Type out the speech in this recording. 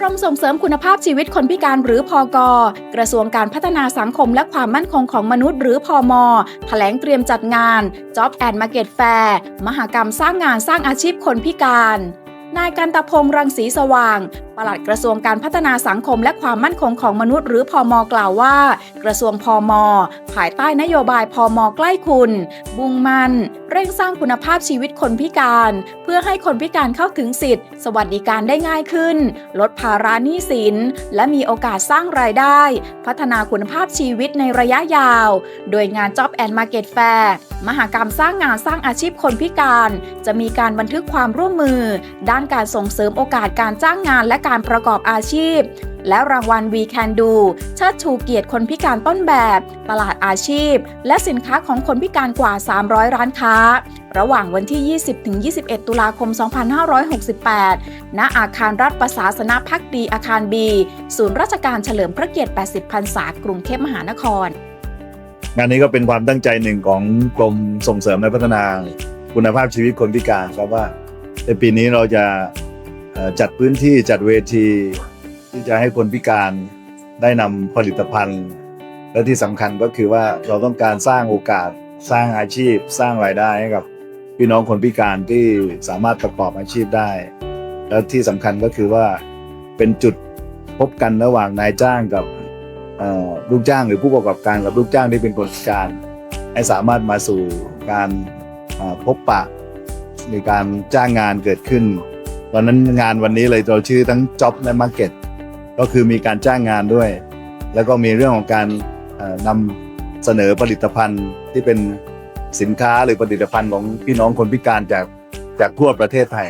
กรมส่งเสริมคุณภาพชีวิตคนพิการหรือพอกกระทรวงการพัฒนาสังคมและความมั่นคงของมนุษย์หรือพอมแถลงเตรียมจัดงาน Job and Market Fair มหกรรมสร้างงานสร้างอาชีพคนพิการนายกันตะพงษ์รังสีสว่าง ปลัดกระทรวงการพัฒนาสังคมและความมั่นคงของมนุษย์หรือพอมกล่าวว่า กระทรวงพอมภายใต้นโยบายพอมใกล้คุณมุ่งมั่นเร่งสร้างคุณภาพชีวิตคนพิการ เพื่อให้คนพิการเข้าถึงสิทธิสวัสดิการได้ง่ายขึ้น ลดภาระหนี้สิน และมีโอกาสสร้างรายได้ พัฒนาคุณภาพชีวิตในระยะยาว โดยงาน Job and Market Fair มหากรรมสร้างงานสร้างอาชีพคนพิการ จะมีการบันทึกความร่วมมือ ด้านการส่งเสริมโอกาสการจ้างงานและการประกอบอาชีพ และรางวัล We Can Do เชิดชูเกียรติคนพิการต้นแบบ ตลาดอาชีพ และสินค้าของคนพิการกว่า 300 ร้านค้า ระหว่างวันที่ 20-21 ตุลาคม 2568 ณ อาคารรัฐประศาสนพักดีอาคารบี ศูนย์ราชการเฉลิมพระเกียรติ 80 พรรษากรุงเทพมหานคร งานนี้ก็เป็นความตั้งใจหนึ่งของกรมส่งเสริมและพัฒนาคุณภาพชีวิตคนพิการครับว่าในปีนี้เราจะจัดพื้นที่จัดเวที ที่จะให้คนพิการได้นำผลิตภัณฑ์ และที่สำคัญก็คือว่าเราต้องการสร้างโอกาสสร้างอาชีพ สร้างรายได้ให้กับพี่น้องคนพิการที่สามารถประกอบอาชีพได้ และที่สำคัญก็คือว่าเป็นจุดพบกันระหว่างนายจ้างกับลูกจ้างหรือผู้ประกอบการกับลูกจ้างที่เป็นคนพิการ ให้สามารถมาสู่การพบปะในการจ้างงานเกิดขึ้น ตอนนั้นงานวันนี้เลยเราชื่อทั้ง Job และ Market ก็คือมีการจ้างงานด้วย แล้วก็มีเรื่องของการนำเสนอผลิตภัณฑ์ที่เป็นสินค้าหรือผลิตภัณฑ์ของพี่น้องคนพิการจากจากทั่วประเทศไทย